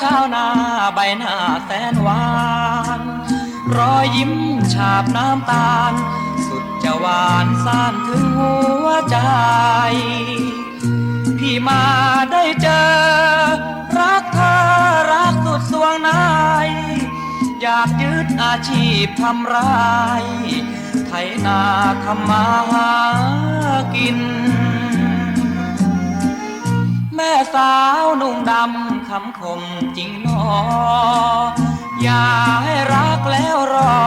ชาวนาใบหน้าแสนหวาน รอยยิ้มฉาบน้ำตาล สุดจะหวานซ่านถึงหัวใจ พี่มาได้เจอ รักเธอรักสุดสวงในอยากยึดอาชีพทำไรไถนาทำมาหากิน แม่สาวนุ่งดำคำคมจริงหนอ อย่าให้รักแล้วรอ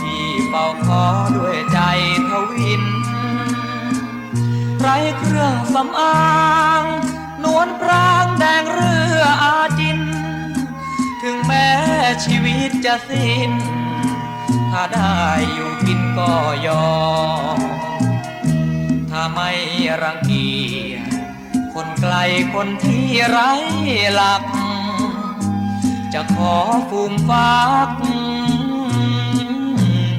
ที่เป่าคอด้วยใจทวิน ไรเครื่องสำอาง นวลพรางแดงเรืออาจิน ถึงแม้ชีวิตจะสิ้น ถ้าได้อยู่กินก็ยอม ถ้าไม่รังเกียจ คนไกลคนที่ไร้หลัก จะขอฟูมฟัก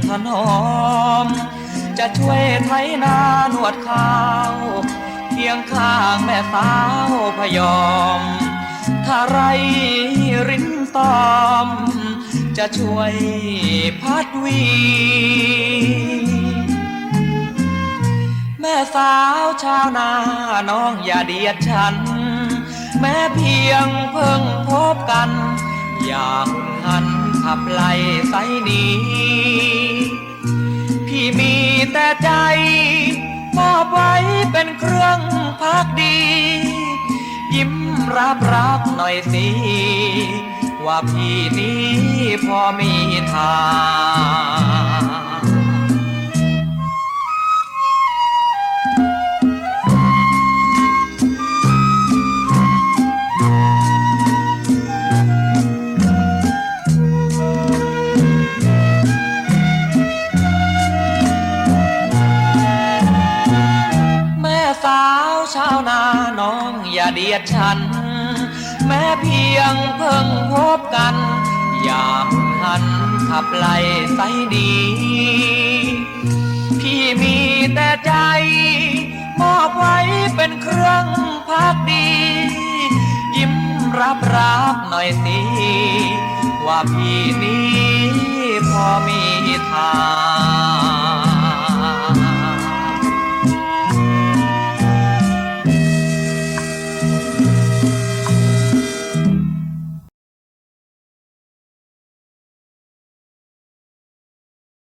ถนอม จะช่วยไถนาหนวดข้าว เคียงข้างแม่สาวพยอม ถ้าไรรินตอม จะช่วยพัดวี สาวชาวนาน้องอย่าเดียดฉัน แม้เพียงเพิ่งพบกัน อย่าหุ่นหันขับไล่ไสนีพี่มีแต่ใจ มอบไว้เป็นเครื่องพักดี ยิ้มรับรักหน่อยสิ ว่าพี่นี้พอมีทาง อย่าเดียดฉัน แม้เพียงเพิ่งพบกัน อย่าหุนหันขับไล่ไสดี พี่มีแต่ใจมอบไว้เป็นเครื่องพักดี ยิ้มรับรับหน่อยสิ ว่าพี่นี้พอมีทาง